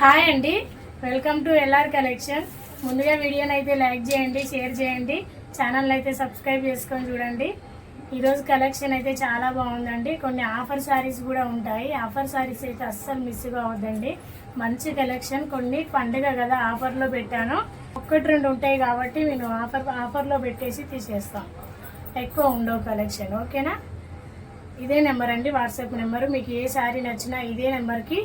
Hi అండి. Welcome to L R collection. ముందుగా వీడియోని అయితే లైక్ చేయండి షేర్ చేయండి ఛానల్ అయితే సబ్స్క్రైబ్ చేసుకొని చూడండి. ఈరోజు కలెక్షన్ అయితే చాలా బాగుందండి. కొన్ని ఆఫర్ శారీస్ కూడా ఉంటాయి. ఆఫర్ శారీస్ అయితే అస్సలు మిస్ కావద్దండి. మంచి కలెక్షన్. కొన్ని పండుగ కదా ఆఫర్లో పెట్టాను. ఒక్కటి రెండు ఉంటాయి కాబట్టి నేను ఆఫర్ ఆఫర్లో పెట్టేసి తీసేస్తాం ఎక్కువ ఉండవు కలెక్షన్. ఓకేనా? ఇదే నెంబర్ అండి. WhatsApp number. మీకు ఏ శారీ నచ్చినా ఇదే నెంబర్కి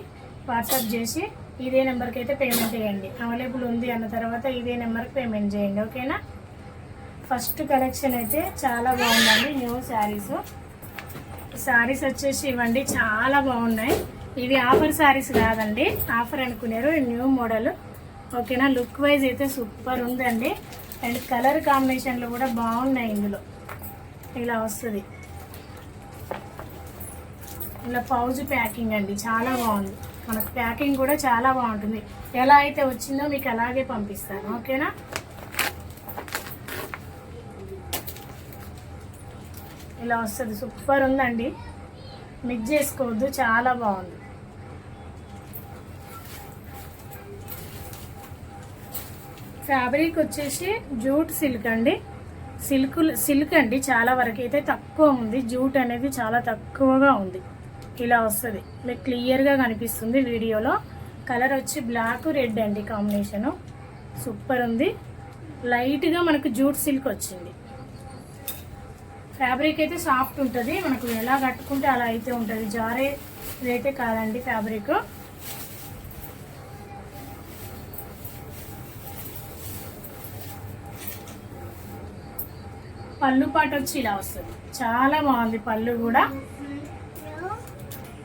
వాట్సాప్ చేసి ఇదే నెంబర్కి అయితే పేమెంట్ చేయండి. అవైలబుల్ ఉంది అన్న తర్వాత ఇదే నెంబర్కి పేమెంట్ చేయండి. ఓకేనా? ఫస్ట్ కలెక్షన్ అయితే చాలా బాగుందండి న్యూ శారీస్ శారీస్ వచ్చేసి ఇవ్వండి చాలా బాగున్నాయి. ఇవి ఆఫర్ శారీస్ కాదండి ఆఫర్ అనుకున్నారు న్యూ మోడల్ ఓకేనా? లుక్ వైజ్ అయితే సూపర్ ఉందండి. అండ్ కలర్ కాంబినేషన్లు కూడా బాగున్నాయి ఇందులో. ఇలా వస్తుంది. ఇలా పౌజ్ ప్యాకింగ్ అండి చాలా బాగుంది. మనకు ప్యాకింగ్ కూడా చాలా బాగుంటుంది. ఎలా అయితే వచ్చిందో మీకు అలాగే పంపిస్తాను. ఓకేనా? ఇలా వస్తుంది. సూపర్ ఉందండి. మిక్స్ చేసుకోవద్దు. చాలా బాగుంది. ఫ్యాబ్రిక్ వచ్చేసి జూట్ సిల్క్ అండి. సిల్క్ సిల్క్ అండి. చాలా వరకు అయితే తక్కువ ఉంది. జూట్ అనేది చాలా తక్కువగా ఉంది. ఇలా వస్తుంది. మీకు క్లియర్గా కనిపిస్తుంది వీడియోలో. కలర్ వచ్చి బ్లాక్ రెడ్ అండి కాంబినేషను. సూపర్ ఉంది. లైట్గా మనకు జూట్ సిల్క్ వచ్చింది. ఫ్యాబ్రిక్ అయితే సాఫ్ట్ ఉంటుంది. మనకు ఎలా కట్టుకుంటే అలా అయితే ఉంటుంది. జారే అయితే కాదండి ఫ్యాబ్రిక్. పళ్ళు పాట వచ్చి ఇలా వస్తుంది. చాలా బాగుంది పళ్ళు కూడా.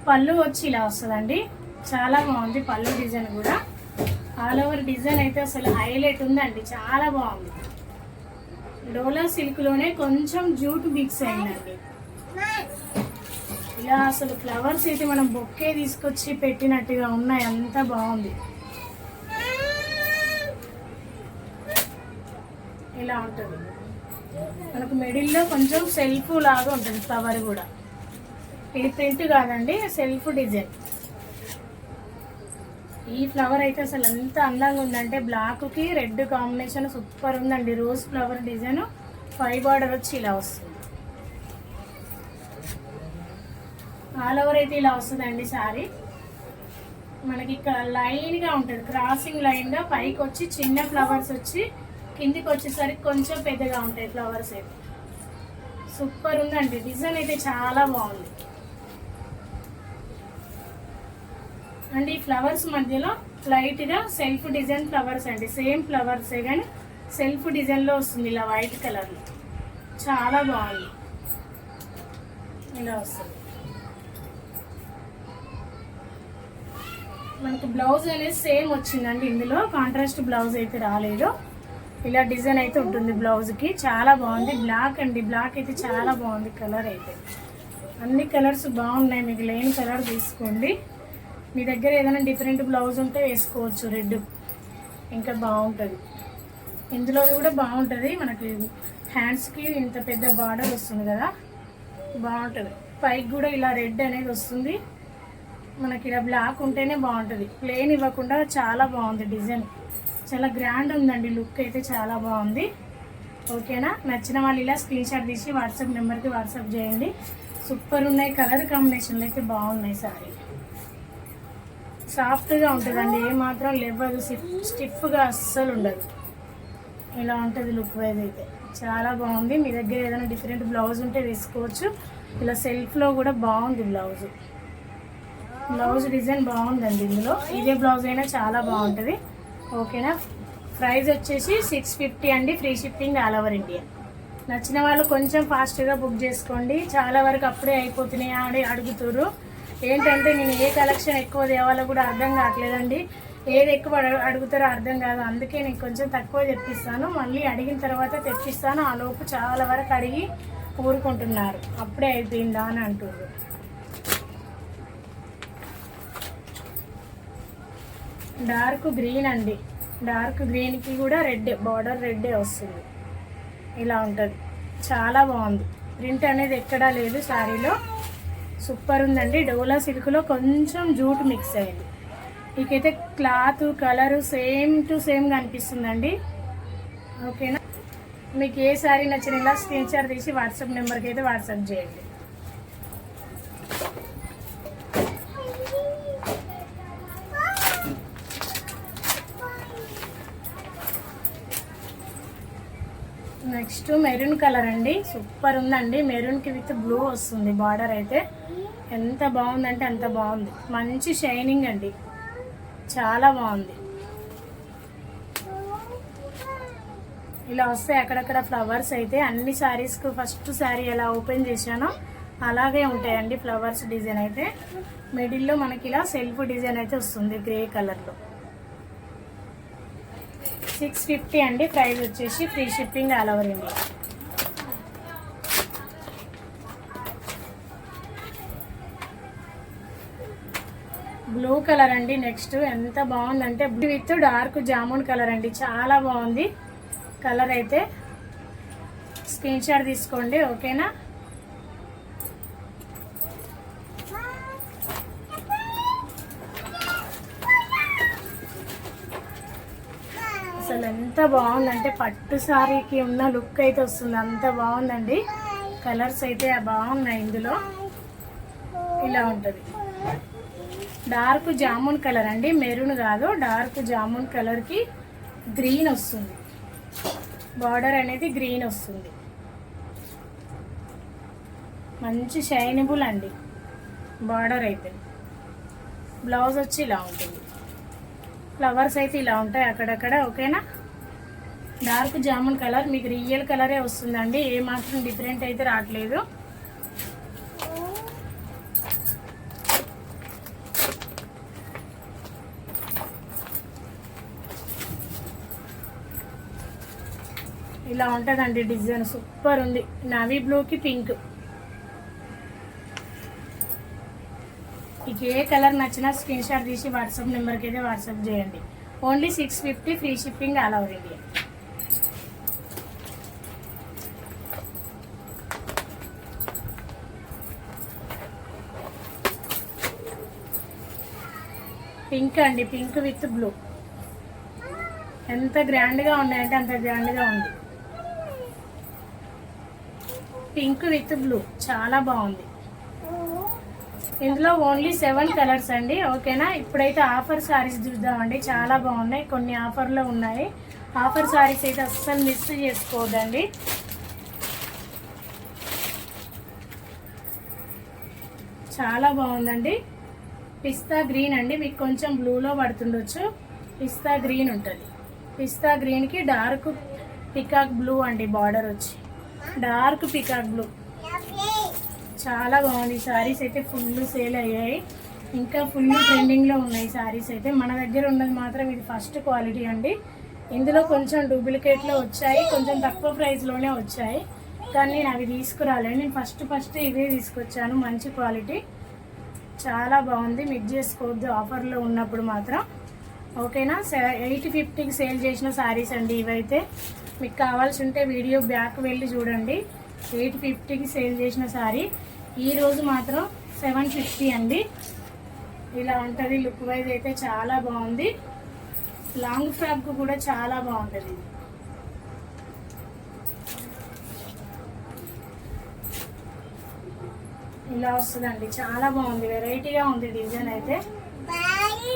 పళ్ళు వచ్చి ఇలా వస్తుందండి. చాలా బాగుంది పళ్ళు డిజైన్ కూడా. ఆల్ ఓవర్ డిజైన్ అయితే అసలు హైలైట్ ఉందండి. చాలా బాగుంది. డోలా సిల్క్లోనే కొంచెం జూట్ మిక్స్ అయిందండి. ఇలా అసలు ఫ్లవర్స్ అయితే మనం బొక్కే తీసుకొచ్చి పెట్టినట్టుగా ఉన్నాయి. అంత బాగుంది. ఇలా ఉంటుంది. మనకు మిడిల్లో కొంచెం సెల్ఫ్ లాగా ఉంటుంది ఫ్లవర్ కూడా. ఇది ప్రింట్ కాదండి సెల్ఫ్ డిజైన్. ఈ ఫ్లవర్ అయితే అసలు ఎంత అందంగా ఉందంటే బ్లాక్కి రెడ్ కాంబినేషన్ సూపర్ ఉందండి. Rose flower design five border వచ్చి ఇలా వస్తుంది. ఆల్ ఓవర్ అయితే ఇలా వస్తుందండి సారీ మనకి ఇక్కడ లైన్గా ఉంటుంది క్రాసింగ్ లైన్గా పైకి వచ్చి చిన్న ఫ్లవర్స్ వచ్చి కిందికి వచ్చేసరికి కొంచెం పెద్దగా ఉంటాయి ఫ్లవర్స్ అయితే. సూపర్ ఉందండి డిజైన్ అయితే చాలా బాగుంది. అండ్ ఈ ఫ్లవర్స్ మధ్యలో లైట్గా సెల్ఫ్ డిజైన్ ఫ్లవర్స్ అండి. సేమ్ ఫ్లవర్సే కానీ సెల్ఫ్ డిజైన్లో వస్తుంది ఇలా వైట్ కలర్లో. చాలా బాగుంది. ఇలా వస్తుంది. మనకు బ్లౌజ్ అనేది సేమ్ వచ్చిందండి ఇందులో. కాంట్రాస్ట్ బ్లౌజ్ అయితే రాలేదు. ఇలా డిజైన్ అయితే ఉంటుంది బ్లౌజ్కి. చాలా బాగుంది. బ్లాక్ అండి. బ్లాక్ అయితే చాలా బాగుంది కలర్ అయితే. అన్ని కలర్స్ బాగున్నాయి. మీకు లేని కలర్ తీసుకోండి. మీ దగ్గర ఏదైనా డిఫరెంట్ బ్లౌజ్ ఉంటే వేసుకోవచ్చు రెడ్ ఇంకా బాగుంటుంది. ఇందులో కూడా బాగుంటుంది. మనకి హ్యాండ్స్కి ఇంత పెద్ద బార్డర్ వస్తుంది కదా. బాగుంటుంది. పైకి కూడా ఇలా రెడ్ అనేది వస్తుంది. మనకి ఇలా బ్లాక్ ఉంటేనే బాగుంటుంది. ప్లేన్ ఇవ్వకుండా చాలా బాగుంది డిజైన్ చాలా గ్రాండ్ ఉందండి. లుక్ అయితే చాలా బాగుంది. ఓకేనా నచ్చిన వాళ్ళు ఇలా స్క్రీన్ షాట్ తీసి వాట్సాప్ నెంబర్కి వాట్సాప్ చేయండి. సూపర్ ఉన్నాయి. కలర్ కాంబినేషన్లు అయితే బాగున్నాయి సారీ సాఫ్ట్గా ఉంటుందండి. ఏమాత్రం లేవదు స్టిఫ్గా అస్సలు ఉండదు. ఇలా ఉంటుంది లుక్ వైజ్ అయితే. చాలా బాగుంది. మీ దగ్గర ఏదైనా డిఫరెంట్ బ్లౌజ్ ఉంటే వేసుకోవచ్చు. ఇలా సెల్ఫ్లో కూడా బాగుంది బ్లౌజ్. బ్లౌజ్ డిజైన్ బాగుందండి ఇందులో. ఇదే బ్లౌజ్ అయినా చాలా బాగుంటుంది. ఓకేనా? ప్రైస్ వచ్చేసి సిక్స్ ఫిఫ్టీ అండి. Free shipping all over India. నచ్చిన వాళ్ళు కొంచెం ఫాస్ట్గా బుక్ చేసుకోండి. చాలా వరకు అప్పుడే అయిపోతున్నాయి అని అడుగుతారు ఏంటంటే నేను ఏ కలెక్షన్ ఎక్కువ తేవాలో కూడా అర్థం కావట్లేదండి. ఏది ఎక్కువ అడుగుతారో అర్థం కాదు. అందుకే నేను కొంచెం తక్కువ తెప్పిస్తాను. మళ్ళీ అడిగిన తర్వాత తెప్పిస్తాను. ఆ లోపు చాలా వరకు అడిగి ఊరుకుంటున్నారు. అప్పుడే అయిపోయిందా అని అంటున్నారు డార్క్ గ్రీన్ అండి. డార్క్ గ్రీన్కి కూడా రెడ్ బార్డర్ రెడ్డే వస్తుంది. ఇలా ఉంటుంది. చాలా బాగుంది. ప్రింట్ అనేది ఎక్కడా లేదు శారీలో సూపర్ ఉందండి. డోలా సిల్క్లో కొంచెం జూట్ మిక్స్ అయింది మీకైతే cloth colour same to same కనిపిస్తుందండి. ఓకేనా? మీకు ఏ సారీ నచ్చిన ఇలా స్క్రీన్ షాట్ తీసి వాట్సాప్ నెంబర్కి అయితే వాట్సాప్ చేయండి. నెక్స్ట్ మెరూన్ కలర్ అండి. సూపర్ ఉందండి. మెరూన్కి విత్ బ్లూ వస్తుంది. బార్డర్ అయితే. ఎంత బాగుందంటే అంత బాగుంది. మంచి షైనింగ్ అండి. చాలా బాగుంది. ఇలా వస్తాయి అక్కడక్కడ ఫ్లవర్స్ అయితే. అన్ని శారీస్కు ఫస్ట్ శారీ ఎలా ఓపెన్ చేశానో అలాగే ఉంటాయండి ఫ్లవర్స్ డిజైన్ అయితే. మిడిల్లో మనకి ఇలా సెల్ఫ్ డిజైన్ అయితే వస్తుంది గ్రే కలర్లో సిక్స్ ఫిఫ్టీ అండి. ప్రైస్ వచ్చేసి free shipping all over India blue colour అండి నెక్స్ట్ ఎంత బాగుందంటే విత్ డార్క్ జామున్ కలర్ అండి చాలా బాగుంది కలర్ అయితే స్క్రీన్ షాట్ తీసుకోండి ఓకేనా అసలు ఎంత బాగుందంటే పట్టు సారీకి ఉన్న లుక్ అయితే వస్తుంది. అంత బాగుందండి. కలర్స్ అయితే బాగున్నాయి ఇందులో. ఇలా ఉంటుంది. డార్క్ జామున్ కలర్ అండి మెరూన్ కాదు డార్క్ జామున్ కలర్కి గ్రీన్ వస్తుంది. బార్డర్ అనేది గ్రీన్ వస్తుంది. మంచి షైనబుల్ అండి బార్డర్ అయితే. బ్లౌజ్ వచ్చి ఇలా ఉంటుంది. ఫ్లవర్స్ అయితే ఇలా ఉంటాయి అక్కడక్కడ ఓకేనా? డార్క్ జామున్ కలర్ మీకు రియల్ కలరే వస్తుందండి ఏ మాత్రం డిఫరెంట్ అయితే రావట్లేదు. ఇలా ఉంటుందండి డిజైన్ సూపర్ ఉంది. నవీ బ్లూకి పింక్. మీకు ఏ కలర్ నచ్చినా స్క్రీన్ షాట్ తీసి వాట్సాప్ నెంబర్కి అయితే వాట్సాప్ చేయండి. Only six fifty free shipping all over India. Pink అండి పింక్ విత్ బ్లూ. ఎంత గ్రాండ్గా ఉన్నాయంటే అంత గ్రాండ్గా ఉంది. Pink with blue. చాలా బాగుంది. ఇందులో ఓన్లీ సెవెన్ కలర్స్ అండి. ఓకేనా? ఇప్పుడైతే ఆఫర్ సారీస్ చూద్దామండి. చాలా బాగున్నాయి. కొన్ని ఆఫర్లో ఉన్నాయి. ఆఫర్ సారీస్ అయితే అస్సలు మిస్ చేసుకోవద్దండి. చాలా బాగుందండి. పిస్తా గ్రీన్ అండి. మీకు కొంచెం బ్లూలో పడుతుండొచ్చు. పిస్తా గ్రీన్ ఉంటుంది. పిస్తా గ్రీన్కి డార్క్ పికాక్ బ్లూ అండి. బార్డర్ వచ్చి. Dark peacock blue. చాలా బాగుంది. శారీస్ అయితే ఫుల్ సేల్ అయ్యాయి. ఇంకా ఫుల్ ట్రెండింగ్లో ఉన్నాయి సారీస్ అయితే. మన దగ్గర ఉన్నది మాత్రం ఇది ఫస్ట్ క్వాలిటీ అండి. ఇందులో కొంచెం డూప్లికేట్లో వచ్చాయి. కొంచెం తక్కువ ప్రైస్లోనే వచ్చాయి. కానీ నేను అవి తీసుకురాలేదు నేను ఫస్ట్ ఫస్ట్ ఇవే తీసుకొచ్చాను. మంచి క్వాలిటీ. చాలా బాగుంది. మిక్ చేసుకోవద్దు ఆఫర్లో ఉన్నప్పుడు మాత్రం. ఓకేనా? ఎయిట్ ఫిఫ్టీకి సేల్ చేసిన శారీస్ అండి ఇవైతే. మీకు కావాల్సి ఉంటే వీడియో బ్యాక్ వెళ్ళి చూడండి. ఎయిట్ ఫిఫ్టీకి సేల్ చేసిన శారీ ఈరోజు మాత్రం సెవెన్ ఫిఫ్టీ అండి. ఇలా ఉంటుంది లుక్ వైజ్ అయితే చాలా బాగుంది. లాంగ్ ఫ్రాక్ కూడా చాలా బాగుంటుంది. ఇలా వస్తుందండి చాలా బాగుంది. వెరైటీగా ఉంది డిజైన్ అయితే.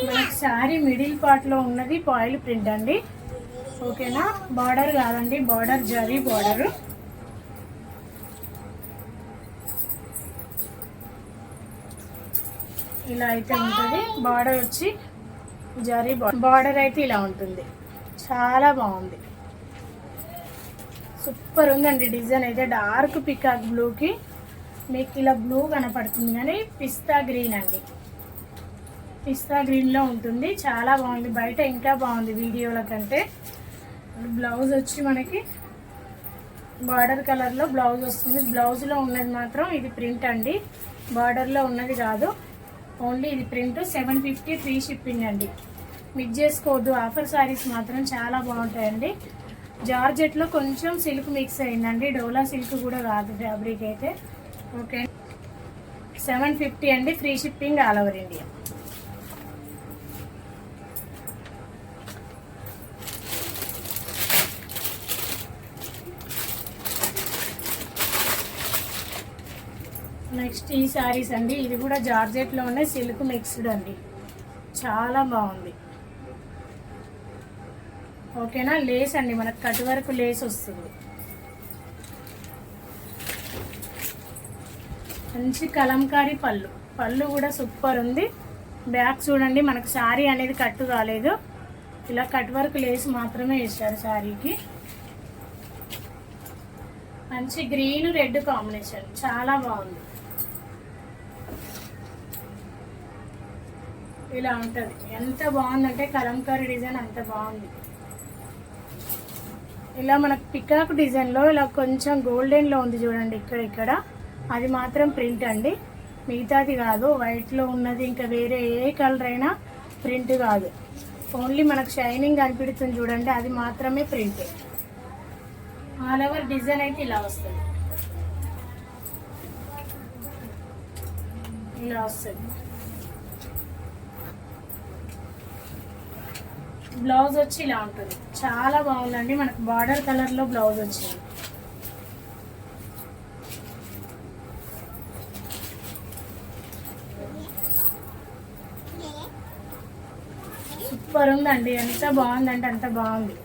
మనకి శారీ మిడిల్ పార్ట్లో ఉన్నది పాయిల్ ప్రింట్ అండి. ఓకేనా? బార్డర్ కాదండి బార్డర్ జరీ బార్డరు. ఇలా అయితే ఉంటుంది. బార్డర్ వచ్చి జరీ బార్డర్. అయితే ఇలా ఉంటుంది. చాలా బాగుంది. సూపర్ ఉందండి డిజైన్ అయితే. డార్క్ పికాక్ బ్లూకి మీకు ఇలా బ్లూ కనపడుతుంది కానీ పిస్తా గ్రీన్ అండి. పిస్తా గ్రీన్లో ఉంటుంది. చాలా బాగుంది. బయట ఇంకా బాగుంది వీడియోల కంటే. బ్లౌజ్ వచ్చి మనకి బార్డర్ కలర్లో బ్లౌజ్ వస్తుంది. బ్లౌజ్లో ఉన్నది మాత్రం ఇది ప్రింట్ అండి. బార్డర్లో ఉన్నది కాదు. ఓన్లీ ఇది print. Seven fifty free shipping అండి. మిక్స్ చేసుకోవద్దు. ఆఫర్ శారీస్ మాత్రం చాలా బాగుంటాయండి. జార్జెట్లో కొంచెం సిల్క్ మిక్స్ అయిందండి. డోలా సిల్క్ కూడా కాదు ఫ్యాబ్రిక్ అయితే. ఓకే. సెవెన్ ఫిఫ్టీ అండి. Free shipping all over India. Next ఈ శారీస్ అండి. ఇది కూడా జార్జెట్లోనే సిల్క్ మిక్స్డ్ అండి. చాలా బాగుంది. ఓకేనా? లేస్ అండి. మనకు కట్ వరకు లేస్ వస్తుంది. మంచి కలంకారీ పళ్ళు. పళ్ళు కూడా సూపర్ ఉంది. బ్యాక్ చూడండి. మనకు శారీ అనేది కట్టు కాలేదు. ఇలా కట్ వర్క్ లేస్ మాత్రమే వేసారు శారీకి. మంచి గ్రీన్ రెడ్ కాంబినేషన్. చాలా బాగుంది. ఇలా ఉంటుంది. ఎంత బాగుందంటే కలంకారీ డిజైన్ అంత బాగుంది. ఇలా మనకు పికాక్ డిజైన్లో ఇలా కొంచెం గోల్డెన్లో ఉంది చూడండి ఇక్కడ ఇక్కడ. అది మాత్రం ప్రింట్ అండి. మిగతాది కాదు. వైట్లో ఉన్నది ఇంకా వేరే ఏ కలర్ అయినా ప్రింట్ కాదు. ఓన్లీ మనకు షైనింగ్ కనిపిస్తుంది చూడండి. అది మాత్రమే ప్రింట్. ఆల్ ఓవర్ డిజైన్ అయితే ఇలా వస్తుంది. ఇలా వస్తుంది. బ్లౌజ్ వచ్చి ఇలా ఉంటుంది. చాలా బాగుందండి. మనకు బార్డర్ కలర్లో బ్లౌజ్ వచ్చింది. సూపర్ ఉందండి. ఎంత బాగుందంటే అంత బాగుంది.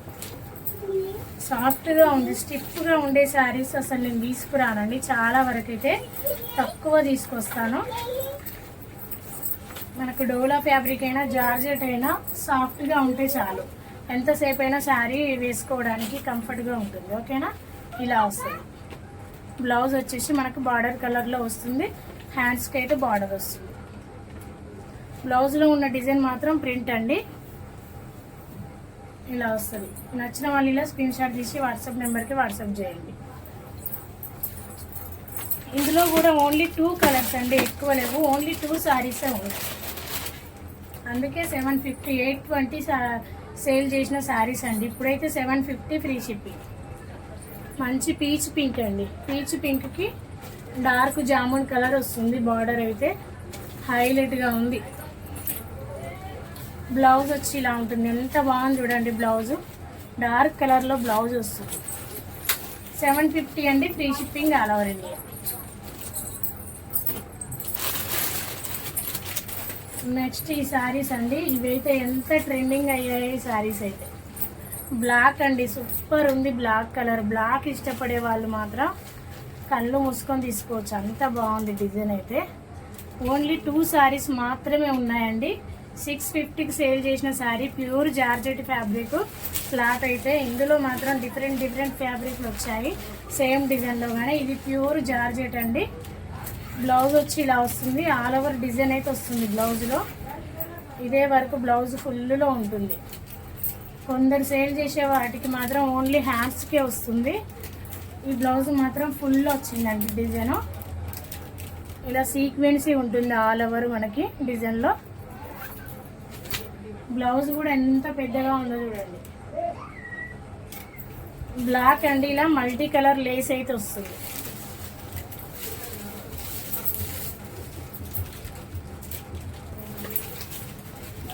సాఫ్ట్గా ఉంది. స్టిఫ్గా ఉండే శారీస్ అసలు నేను తీసుకురానండి. చాలా వరకు అయితే తక్కువ తీసుకొస్తాను. మనకు డోలా ఫ్యాబ్రిక్ అయినా జార్జెట్ అయినా సాఫ్ట్గా ఉంటే చాలు. ఎంతసేపు అయినా శారీ వేసుకోవడానికి కంఫర్ట్గా ఉంటుంది. ఓకేనా ఇలా వస్తుంది. బ్లౌజ్ వచ్చేసి మనకు బార్డర్ కలర్లో వస్తుంది. హ్యాండ్స్కి అయితే బార్డర్ వస్తుంది. బ్లౌజ్లో ఉన్న డిజైన్ మాత్రం ప్రింట్ అండి. ఇలా వస్తుంది. నచ్చిన వాళ్ళు ఇలా స్క్రీన్ షాట్ తీసి వాట్సాప్ నెంబర్కి వాట్సాప్ చేయండి. ఇందులో కూడా ఓన్లీ టూ కలర్స్ అండి. ఎక్కువ లేవు. ఓన్లీ టూ శారీసే ఉన్నాయి. అందుకే seven fifty eight twenty sale చేసిన శారీస్ అండి. ఇప్పుడైతే సెవెన్ ఫిఫ్టీ ఫ్రీ షిప్పింగ్. మంచి పీచ్ పింక్ అండి. పీచ్ పింక్కి డార్క్ జామున్ కలర్ వస్తుంది బార్డర్ అయితే. హైలైట్గా ఉంది. బ్లౌజ్ వచ్చి ఇలా ఉంటుంది. ఎంత బాగుంది చూడండి బ్లౌజ్. డార్క్ కలర్లో బ్లౌజ్ వస్తుంది. సెవెన్ ఫిఫ్టీ అండి free shipping all over India. Next ఈ శారీస్ అండి. ఇవైతే ఎంత ట్రెండింగ్ అయ్యాయి ఈ శారీస్ అయితే. బ్లాక్ అండి. సూపర్ ఉంది బ్లాక్ కలర్. బ్లాక్ ఇష్టపడే వాళ్ళు మాత్రం కళ్ళు మూసుకొని తీసుకోవచ్చు. అంత బాగుంది డిజైన్ అయితే. ఓన్లీ టూ శారీస్ మాత్రమే ఉన్నాయండి. సిక్స్ ఫిఫ్టీకి సేల్ చేసిన sari pure georgette fabric. Cloth అయితే ఇందులో మాత్రం డిఫరెంట్ డిఫరెంట్ ఫ్యాబ్రిక్లు వచ్చాయి. సేమ్ డిజైన్లో కానీ ఇది ప్యూర్ జార్జెట్ అండి. బ్లౌజ్ వచ్చి ఇలా వస్తుంది. ఆల్ ఓవర్ డిజైన్ అయితే వస్తుంది బ్లౌజ్లో. ఇదే వరకు బ్లౌజ్ ఫుల్లో ఉంటుంది. కొందరు సేల్ చేసే వాటికి మాత్రం ఓన్లీ హ్యాండ్స్కే వస్తుంది. ఈ బ్లౌజ్ మాత్రం ఫుల్ వచ్చిందండి డిజైను ఇలా సీక్వెన్సీ ఉంటుంది ఆల్ ఓవర్ మనకి డిజైన్లో బ్లౌజ్ కూడా ఎంత పెద్దగా ఉందో చూడండి. బ్లాక్ అండి ఇలా మల్టీ కలర్ లేస్ అయితే వస్తుంది.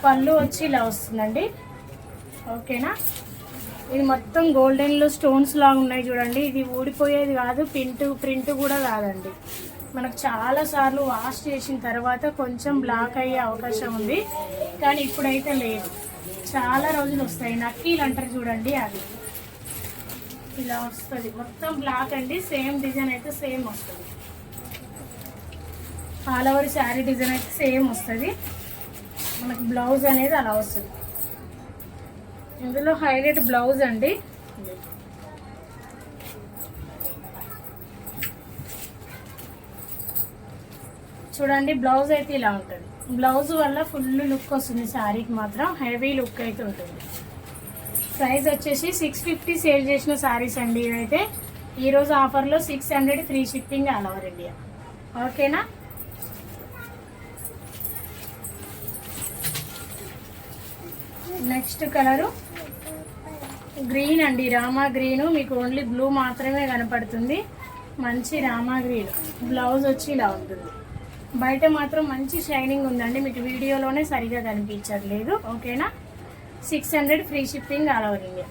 పళ్ళు వచ్చి ఇలా వస్తుందండి. ఓకేనా? ఇది మొత్తం గోల్డెన్లో స్టోన్స్ లాగా ఉన్నాయి చూడండి. ఇది ఊడిపోయేది కాదు ప్రింట్ ప్రింట్ కూడా కాదండి. మనకు చాలా సార్లు వాష్ చేసిన తర్వాత కొంచెం బ్లాక్ అయ్యే అవకాశం ఉంది. కానీ ఇప్పుడైతే లేదు. చాలా రోజులు వస్తాయి. నక్కీలు అంటారు చూడండి అది ఇలా వస్తుంది. మొత్తం బ్లాక్ అండి. సేమ్ డిజైన్ అయితే సేమ్ వస్తుంది. ఆల్ ఓవర్ శారీ డిజైన్ అయితే సేమ్ వస్తుంది. మనకి బ్లౌజ్ అనేది అలా వస్తుంది. ఇందులో హైలైట్ బ్లౌజ్ అండి. చూడండి బ్లౌజ్ అయితే ఇలా ఉంటుంది. బ్లౌజ్ వల్ల ఫుల్ లుక్ వస్తుంది శారీకి మాత్రం. హెవీ లుక్ అయితే ఉంటుంది. ప్రైస్ వచ్చేసి సిక్స్ ఫిఫ్టీ సేల్ చేసిన శారీస్ అండి ఇవైతే. ఈరోజు ఆఫర్లో six hundred free shipping all over India. ఓకేనా? నెక్స్ట్ కలరు గ్రీన్ అండి రామా గ్రీను. మీకు ఓన్లీ బ్లూ మాత్రమే కనపడుతుంది. మంచి రామా గ్రీన్. బ్లౌజ్ వచ్చి ఇలా ఉంటుంది. బయట మాత్రం మంచి షైనింగ్ ఉందండి. మీకు వీడియోలోనే సరిగా కనిపించట్లేదు. ఓకేనా? Six hundred free shipping all over India.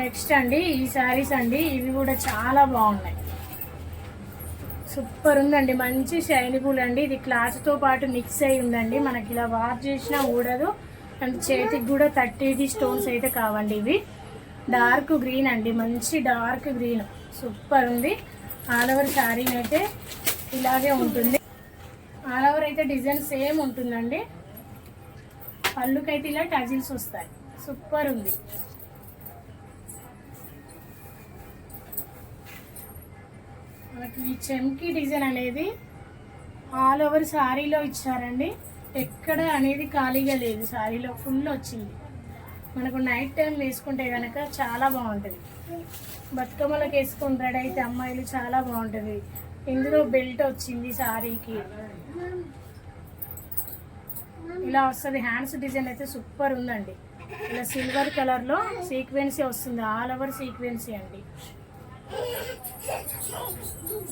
Next అండి ఈ శారీస్ అండి. ఇవి కూడా చాలా బాగున్నాయి. సూపర్ ఉందండి మంచి షైనిబుల్ అండి ఇది క్లాత్తో పాటు మిక్స్ అయి ఉందండి. మనకి ఇలా వాష్ చేసినా ఊడదు. అండ్ చేతికి కూడా థర్టీది స్టోన్స్ అయితే కావండి ఇవి. డార్క్ గ్రీన్ అండి మంచి డార్క్ గ్రీన్. సూపర్ ఉంది. ఆల్ ఓవర్ శారీ అయితే ఇలాగే ఉంటుంది. ఆల్ ఓవర్ అయితే డిజైన్ సేమ్ ఉంటుందండి. పళ్ళుకైతే ఇలా టజిల్స్ వస్తాయి. సూపర్ ఉంది. మనకి ఈ చెంకి డిజైన్ అనేది ఆల్ ఓవర్ శారీలో ఇచ్చారండి. ఎక్కడ అనేది ఖాళీగా లేదు. శారీలో ఫుల్ వచ్చింది. మనకు నైట్ టైం వేసుకుంటే కనుక చాలా బాగుంటుంది. బతుకమ్మలకు వేసుకుని రెడీ అయితే అమ్మాయిలు చాలా బాగుంటుంది. ఇందులో బెల్ట్ వచ్చింది శారీకి ఇలా వస్తుంది. హ్యాండ్స్ డిజైన్ అయితే సూపర్ ఉందండి. ఇలా సిల్వర్ కలర్లో సీక్వెన్సీ వస్తుంది. ఆల్ ఓవర్ సీక్వెన్సీ అండి.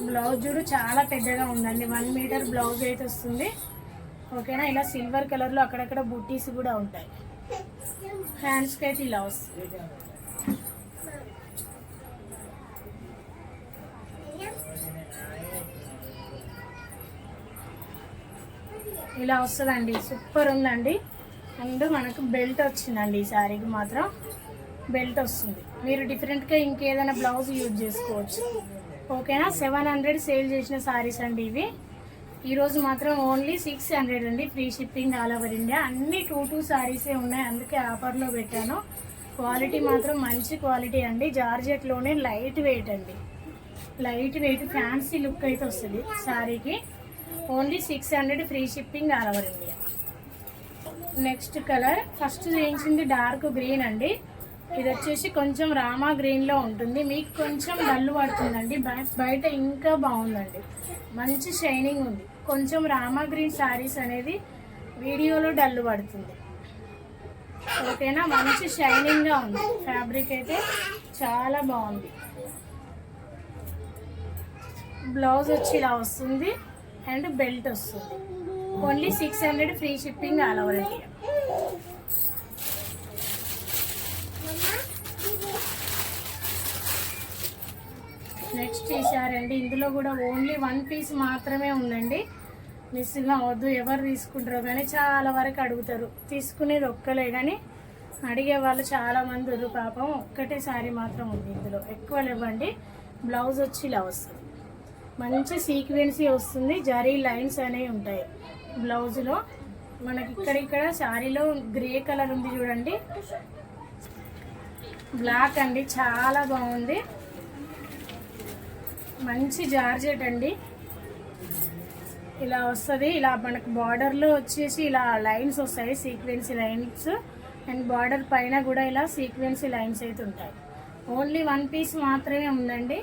బ్లౌజ్ చూడు చాలా పెద్దగా ఉందండి. వన్ మీటర్ బ్లౌజ్ అయితే వస్తుంది. ఓకేనా? ఇలా సిల్వర్ కలర్లో అక్కడక్కడ బుట్టీస్ కూడా ఉంటాయి. హ్యాండ్స్కి అయితే ఇలా వస్తుంది. ఇలా వస్తుందండి. సూపర్ ఉందండి. అండ్ మనకు బెల్ట్ వచ్చిందండి ఈ శారీకి మాత్రం. బెల్ట్ వస్తుంది. మీరు డిఫరెంట్గా ఇంకేదైనా బ్లౌజ్ యూజ్ చేసుకోవచ్చు. ఓకేనా? సెవెన్ హండ్రెడ్ సేల్ చేసిన శారీస్ అండి ఇవి. ఈరోజు మాత్రం ఓన్లీ సిక్స్ హండ్రెడ్ అండి. Free shipping all over India. అన్ని టూ టూ శారీసే ఉన్నాయి. అందుకే ఆఫర్లో పెట్టాను. క్వాలిటీ మాత్రం మంచి క్వాలిటీ అండి. జార్జెట్లోనే లైట్ వెయిట్ అండి. లైట్ వెయిట్ ఫ్యాన్సీ లుక్ అయితే వస్తుంది శారీకి only six hundred free shipping all over India. Next colour. First చేయించింది డార్క్ గ్రీన్ అండి. ఇది వచ్చేసి కొంచెం రామా గ్రీన్లో ఉంటుంది. మీకు కొంచెం డల్లు పడుతుందండి. బయ- బయట ఇంకా బాగుందండి. మంచి షైనింగ్ ఉంది. కొంచెం రామా గ్రీన్ శారీస్ అనేది వీడియోలో డల్లు పడుతుంది. ఓకేనా? మంచి షైనింగ్గా ఉంది. ఫ్యాబ్రిక్ అయితే చాలా బాగుంది. బ్లౌజ్ వచ్చి ఇలా వస్తుంది. అండ్ బెల్ట్ వస్తుంది. Only six hundred free shipping all over India next చేశారండి. ఇందులో కూడా ఓన్లీ వన్ పీస్ మాత్రమే ఉందండి. మిస్గా అవద్దు ఎవరు తీసుకుంటారో కానీ చాలా వరకు అడుగుతారు. తీసుకునేది ఒక్కలే కానీ అడిగే వాళ్ళు చాలామంది ఉరు పాపం ఒక్కటే శారీ మాత్రం ఉంది ఇందులో. ఎక్కువ లేవండి. బ్లౌజ్ వచ్చి ఇలా వస్తుంది. మంచి సీక్వెన్సీ వస్తుంది. జరీ లైన్స్ అనేవి ఉంటాయి. బ్లౌజ్లో మనకి ఇక్కడిక్కడ ఇక్కడ శారీలో గ్రే కలర్ ఉంది చూడండి. బ్లాక్ అండి. చాలా బాగుంది. మంచి జార్జెట్ అండి. ఇలా వస్తుంది. ఇలా మనకు బార్డర్లో వచ్చేసి ఇలా లైన్స్ వస్తాయి సీక్వెన్సీ లైన్స్. అండ్ బార్డర్ పైన కూడా ఇలా సీక్వెన్సీ లైన్స్ అయితే ఉంటాయి. ఓన్లీ వన్ పీస్ మాత్రమే ఉందండి.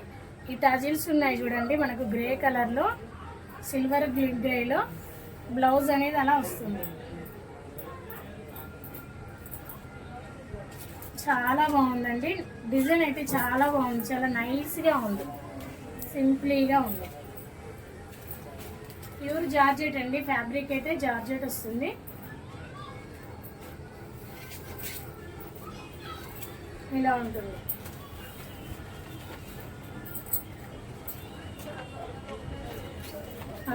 ఈ టజిల్స్ ఉన్నాయి చూడండి మనకు గ్రే కలర్లో సిల్వర్ గ్రేలో. బ్లౌజ్ అనేది అలా వస్తుంది. చాలా బాగుందండి. డిజైన్ అయితే చాలా బాగుంది. చాలా నైస్గా ఉంది. సింప్లీగా ఉంది. ప్యూర్ జార్జెట్ అండి ఫ్యాబ్రిక్ అయితే జార్జెట్ వస్తుంది. ఇలా ఉంటుంది.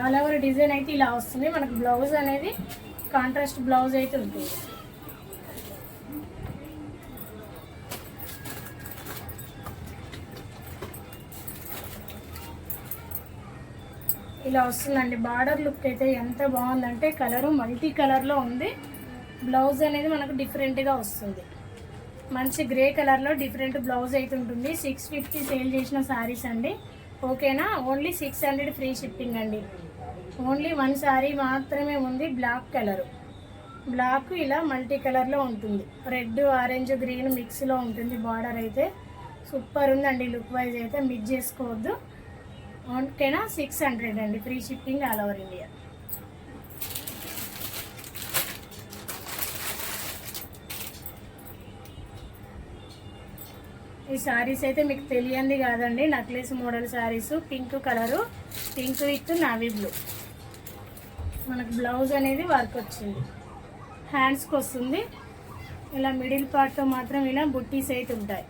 ఆల్ ఓవర్ డిజైన్ అయితే ఇలా వస్తుంది. మనకు బ్లౌజ్ అనేది కాంట్రాస్ట్ బ్లౌజ్ అయితే ఉంటుంది. ఇలా వస్తుందండి. బార్డర్ లుక్ అయితే ఎంత బాగుందంటే కలరు మల్టీ కలర్లో ఉంది. బ్లౌజ్ అనేది మనకు డిఫరెంట్గా వస్తుంది. మంచి గ్రే కలర్లో డిఫరెంట్ బ్లౌజ్ అయితే ఉంటుంది. సిక్స్ ఫిఫ్టీ సేల్ చేసిన శారీస్ అండి. ఓకేనా? Only six hundred free shipping అండి. ఓన్లీ వన్ శారీ మాత్రమే ఉంది. Black colour. బ్లాక్ ఇలా మల్టీ కలర్లో ఉంటుంది. రెడ్ ఆరెంజ్ గ్రీన్ మిక్స్లో ఉంటుంది బార్డర్ అయితే. సూపర్ ఉందండి లుక్ వైజ్ అయితే. మిక్స్ చేసుకోవద్దు. ఓకేనా? సిక్స్ హండ్రెడ్ అండి. Free shipping all over India. ఈ శారీస్ అయితే మీకు తెలియంది కాదండి. Necklace model saris pink colour. Pink with navy blue. మనకు బ్లౌజ్ అనేది వర్క్ వచ్చింది. హ్యాండ్స్కి వస్తుంది. ఇలా మిడిల్ పార్ట్తో మాత్రం ఇలా బుట్టీస్ అయితే ఉంటాయి.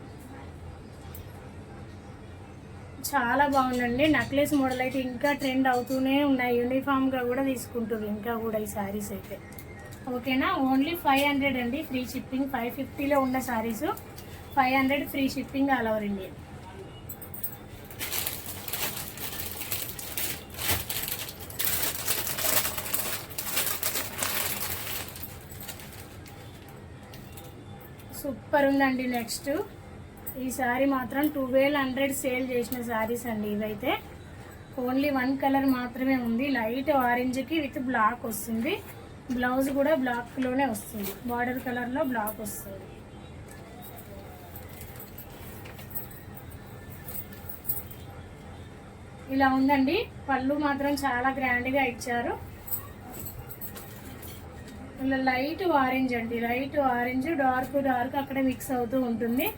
చాలా బాగుందండి. నెక్లెస్ మోడల్ అయితే ఇంకా ట్రెండ్ అవుతూనే ఉన్నాయి. యూనిఫామ్గా కూడా తీసుకుంటారు ఇంకా కూడా ఈ శారీస్ అయితే. ఓకేనా? ఓన్లీ ఫైవ్ హండ్రెడ్ అండి. ఫ్రీ షిప్పింగ్ ఫైవ్ ఫిఫ్టీలో ఉన్న saris five hundred free shipping all over India super ఉందండి నెక్స్ట్ ఈ శారీ మాత్రం ట్వెల్వ్ హండ్రెడ్ సేల్ చేసిన శారీస్ అండి ఇవైతే. ఓన్లీ వన్ కలర్ మాత్రమే ఉంది. లైట్ ఆరెంజ్కి విత్ బ్లాక్ వస్తుంది. బ్లౌజ్ కూడా బ్లాక్లోనే వస్తుంది. బార్డర్ కలర్లో బ్లాక్ వస్తుంది. ఇలా ఉందండి. పళ్ళు మాత్రం చాలా గ్రాండ్గా ఇచ్చారు. ఇలా లైట్ ఆరెంజ్ అండి. లైట్ ఆరెంజ్ డార్క్ డార్క్ అక్కడ మిక్స్ అవుతూ ఉంటుంది.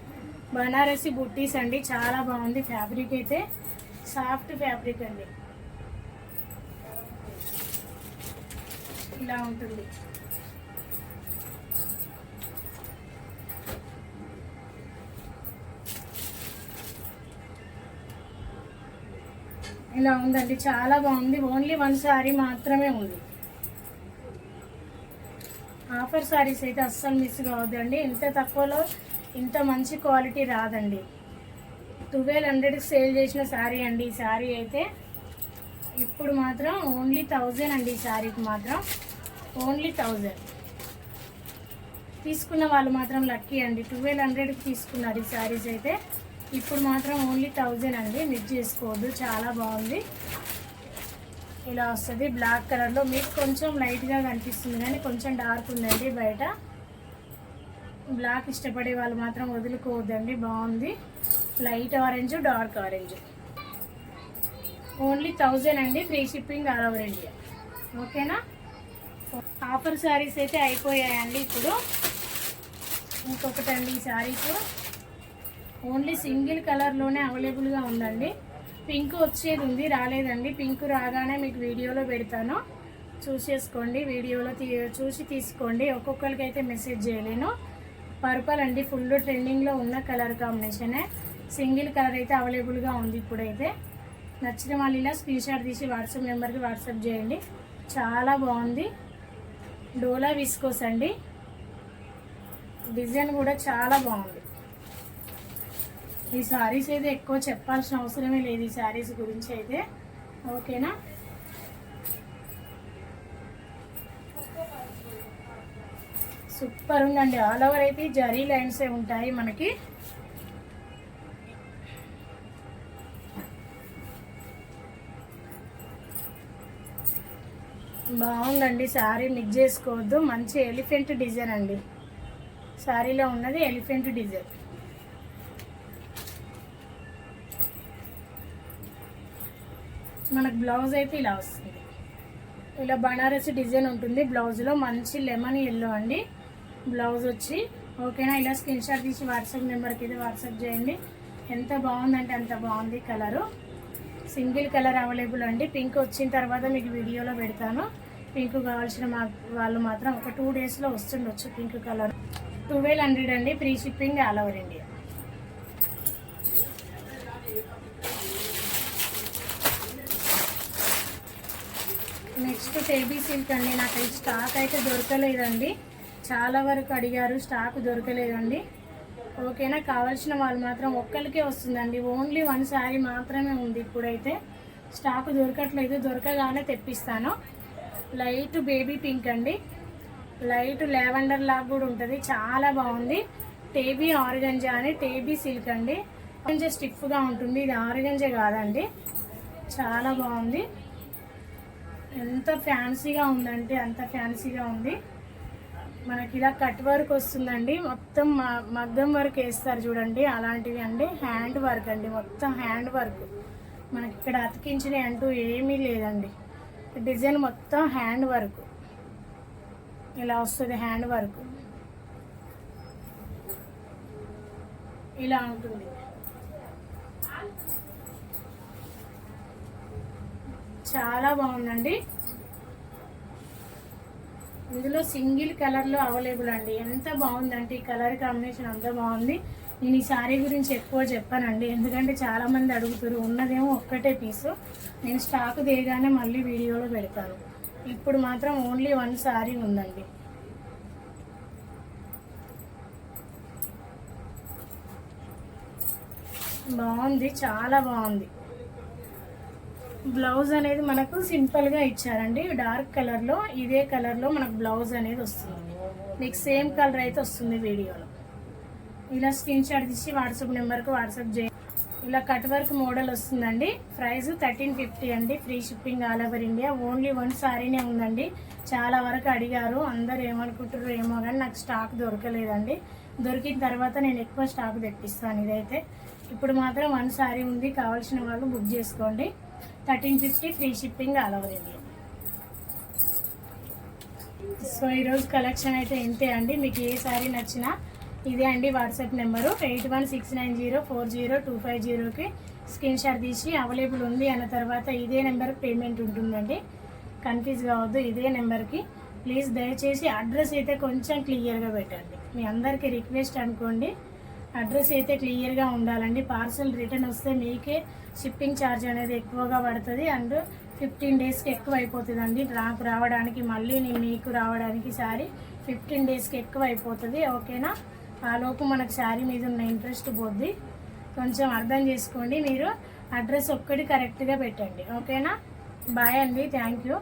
బనారసి బుట్టీస్ అండి చాలా బాగుంది ఫ్యాబ్రిక్ అయితే. సాఫ్ట్ ఫ్యాబ్రిక్ అండి. ఇలా ఉంటుంది. ఇలా ఉందండి చాలా బాగుంది. ఓన్లీ వన్ సారీ మాత్రమే ఉంది. ఆఫర్ సారీస్ అయితే అస్సలు మిస్ కావద్దండి. ఇంత తక్కువలో ఇంత మంచి క్వాలిటీ రాదండి. ట్వెల్వ్ హండ్రెడ్కి సేల్ చేసిన శారీ అండి. ఈ శారీ అయితే ఇప్పుడు మాత్రం ఓన్లీ థౌజండ్ అండి ఈ శారీకి మాత్రం. Only thousand. తీసుకున్న వాళ్ళు మాత్రం లక్కీ అండి. ట్వెల్వ్ హండ్రెడ్కి తీసుకున్నారు ఈ శారీస్ అయితే. ఇప్పుడు మాత్రం ఓన్లీ థౌజండ్ అండి. మిస్ చేసుకోవద్దు. చాలా బాగుంది. ఇలా వస్తుంది. బ్లాక్ కలర్లో మీకు కొంచెం లైట్గా కనిపిస్తుంది కానీ కొంచెం డార్క్ ఉందండి బయట. బ్లాక్ ఇష్టపడే వాళ్ళు మాత్రం వదులుకోవద్దండి. బాగుంది. Light orange dark orange. Only thousand అండి. Free shipping all over India. ఓకేనా? ఆఫర్ శారీస్ అయితే అయిపోయాయండి ఇప్పుడు. ఇంకొకటండి ఈ శారీస్ ఓన్లీ సింగిల్ కలర్లోనే అవైలబుల్గా ఉందండి. పింక్ వచ్చేది ఉంది రాలేదండి. పింక్ రాగానే మీకు వీడియోలో పెడతాను. చూసేసుకోండి వీడియోలో తీ చూసి తీసుకోండి. ఒక్కొక్కరికి అయితే మెసేజ్ చేయలేను. పర్పల్ అండి ఫుల్ ట్రెండింగ్లో ఉన్న కలర్ కాంబినేషనే సింగిల్ కలర్ అయితే అవైలబుల్గా ఉంది ఇప్పుడైతే. నచ్చిన వాళ్ళు ఇలా స్క్రీన్ షాట్ తీసి వాట్సాప్ నెంబర్కి వాట్సాప్ చేయండి. చాలా బాగుంది. డోలా విస్కోస్ అండి. డిజైన్ కూడా చాలా బాగుంది. ఈ శారీస్ అయితే ఎక్కువ చెప్పాల్సిన అవసరమే లేదు ఈ శారీస్ గురించి అయితే. ఓకేనా సూపర్ ఉందండి. ఆల్ ఓవర్ అయితే జరీ లైన్సే ఉంటాయి మనకి. బాగుందండి. శారీ మిక్స్ చేసుకోవద్దు. మంచి ఎలిఫెంట్ డిజైన్ అండి. శారీలో ఉన్నది ఎలిఫెంట్ డిజైన్ మనకు బ్లౌజ్ అయితే ఇలా వస్తుంది. ఇలా బనారస్ డిజైన్ ఉంటుంది. బ్లౌజ్లో మంచి లెమన్ ఎల్లో అండి. బ్లౌజ్ వచ్చి. ఓకేనా? ఇలా స్క్రీన్ షాట్ తీసి వాట్సాప్ నెంబర్కి ఇది వాట్సాప్ చేయండి. ఎంత బాగుందంటే అంత బాగుంది కలరు. సింగిల్ కలర్ అవైలబుల్ అండి. పింక్ వచ్చిన తర్వాత మీకు వీడియోలో పెడతాను. పింక్ కావాల్సిన మా వాళ్ళు మాత్రం ఒక టూ డేస్లో వస్తుండొచ్చు పింక్ కలర్. ట్వెల్వ్ హండ్రెడ్ అండి. Free shipping all over India. Next tabby silk అండి. నాకు స్టాక్ అయితే దొరకలేదండి. చాలా వరకు అడిగారు స్టాక్ దొరకలేదండి. ఓకేనా కావాల్సిన వాళ్ళు మాత్రం ఒక్కరికే వస్తుందండి. ఓన్లీ వన్ శారీ మాత్రమే ఉంది ఇప్పుడైతే. స్టాక్ దొరకట్లేదు దొరకగానే తెప్పిస్తాను. లైట్ బేబీ పింక్ అండి. లైట్ లావెండర్ లాగా కూడా ఉంటుంది చాలా బాగుంది. టేబీ ఆర్గంజా అని టేబీ సిల్క్ అండి. కొంచెం స్టిఫ్గా ఉంటుంది ఇది ఆర్గంజే కాదండి. చాలా బాగుంది. ఎంత ఫ్యాన్సీగా ఉందంటే అంత ఫ్యాన్సీగా ఉంది. మనకి ఇలా కట్ వర్క్ వస్తుందండి. మొత్తం మ- మగ్గం వర్క్ వేస్తారు చూడండి. అలాంటివి అండి హ్యాండ్ వర్క్ అండి. మొత్తం హ్యాండ్ వర్క్. మనకి ఇక్కడ అతికించినవి అంటూ ఏమీ లేదండి. డిజైన్ మొత్తం హ్యాండ్ వర్క్. ఇలా వస్తుంది హ్యాండ్ వర్క్. ఇలా ఉంటుంది. చాలా బాగుందండి. ఇందులో సింగిల్ కలర్లో అవైలబుల్ అండి. ఎంత బాగుందంటే ఈ కలర్ కాంబినేషన్ అంత బాగుంది. నేను ఈ శారీ గురించి ఎక్కువ చెప్పానండి. ఎందుకంటే చాలా మంది అడుగుతారు ఉన్నదేమో ఒక్కటే పీసు నేను స్టాక్ దిగగానే మళ్ళీ వీడియోలో పెడతాను ఇప్పుడు మాత్రం ఓన్లీ వన్ శారీ ఉందండి. బాగుంది చాలా బాగుంది. బ్లౌజ్ అనేది మనకు సింపుల్గా ఇచ్చారండి. డార్క్ కలర్లో ఇదే కలర్లో మనకు బ్లౌజ్ అనేది వస్తుంది. మీకు సేమ్ కలర్ అయితే వస్తుంది వీడియోలో. ఇలా స్క్రీన్ షాట్ తీసి వాట్సాప్ నెంబర్కి వాట్సాప్ చేయండి. ఇలా కట్ వర్క్ మోడల్ వస్తుందండి. ప్రైస్ థర్టీన్ ఫిఫ్టీ అండి. Free shipping all over India. Only one సారీనే ఉందండి. చాలా వరకు అడిగారు. అందరు ఏమనుకుంటారు ఏమో కానీ నాకు స్టాక్ దొరకలేదండి. దొరికిన తర్వాత నేను ఎక్కువ స్టాక్ తెప్పిస్తాను ఇదైతే. ఇప్పుడు మాత్రం వన్ సారీ ఉంది. కావాల్సిన వాళ్ళు బుక్ చేసుకోండి. Thirteen fifty free shipping all over India. So ఈరోజు కలెక్షన్ అయితే ఇంతే అండి. మీకు ఏ సారీ నచ్చినా ఇదే అండి WhatsApp number. Eight one six nine zero four zero two five జీరోకి స్క్రీన్ షాట్ తీసి అవైలబుల్ ఉంది అన్న తర్వాత ఇదే నెంబర్కి పేమెంట్ ఉంటుందండి. కన్ఫ్యూజ్ కావద్దు ఇదే నెంబర్కి. ప్లీజ్ దయచేసి అడ్రస్ అయితే కొంచెం క్లియర్గా పెట్టండి. మీ అందరికీ రిక్వెస్ట్ అనుకోండి. అడ్రస్ అయితే క్లియర్గా ఉండాలండి. పార్సల్ రిటర్న్ వస్తే మీకే షిప్పింగ్ ఛార్జ్ అనేది ఎక్కువగా పడుతుంది. అండ్ ఫిఫ్టీన్ డేస్కి ఎక్కువ అయిపోతుందండి. నాకు రావడానికి మళ్ళీ నేను మీకు రావడానికి సారీ ఫిఫ్టీన్ డేస్కి ఎక్కువ అయిపోతుంది. ఓకేనా? ఆ లోపు మనకు శారీ మీద ఉన్న ఇంట్రెస్ట్ పోద్ది. కొంచెం అర్థం చేసుకోండి. మీరు అడ్రస్ ఒక్కటి కరెక్ట్గా పెట్టండి. ఓకేనా? బాయ్ అండి. Thank you.